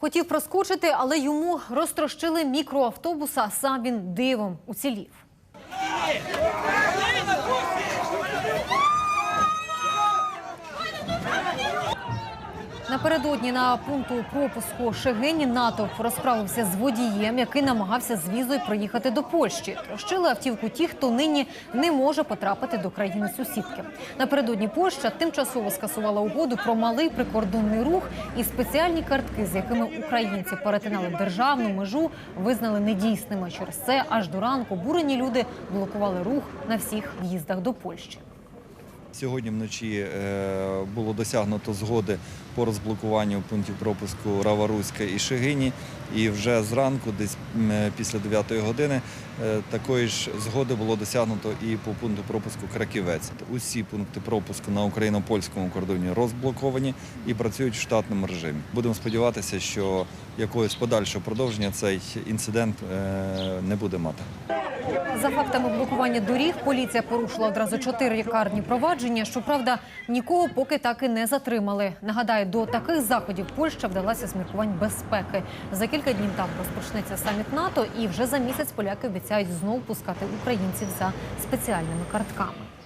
Хотів проскочити, але йому розтрощили мікроавтобуса. Сам він дивом уцілів. Напередодні на пункту пропуску Шегині натовп розправився з водієм, який намагався з візою проїхати до Польщі. Трощили автівку ті, хто нині не може потрапити до країни сусідки. Напередодні Польща тимчасово скасувала угоду про малий прикордонний рух і спеціальні картки, з якими українці перетинали державну межу, визнали недійсними. Через це аж до ранку бурені люди блокували рух на всіх в'їздах до Польщі. Сьогодні вночі е, було досягнуто згоди по розблокуванню пунктів пропуску Рава-Руська і Шегині. І вже зранку, десь е, після 9 години, е, такої ж згоди було досягнуто і по пункту пропуску Краківець. Усі пункти пропуску на україно-польському кордоні розблоковані і працюють в штатному режимі. Будемо сподіватися, що якогось подальшого продовження цей інцидент не буде мати. За фактами блокування доріг поліція порушила одразу чотири лікарні провадження. Щоправда, нікого поки так і не затримали. Нагадаю, до таких заходів Польща вдалася з міркувань безпеки. За кілька днів там розпочнеться саміт НАТО, і вже за місяць поляки обіцяють знову пускати українців за спеціальними картками.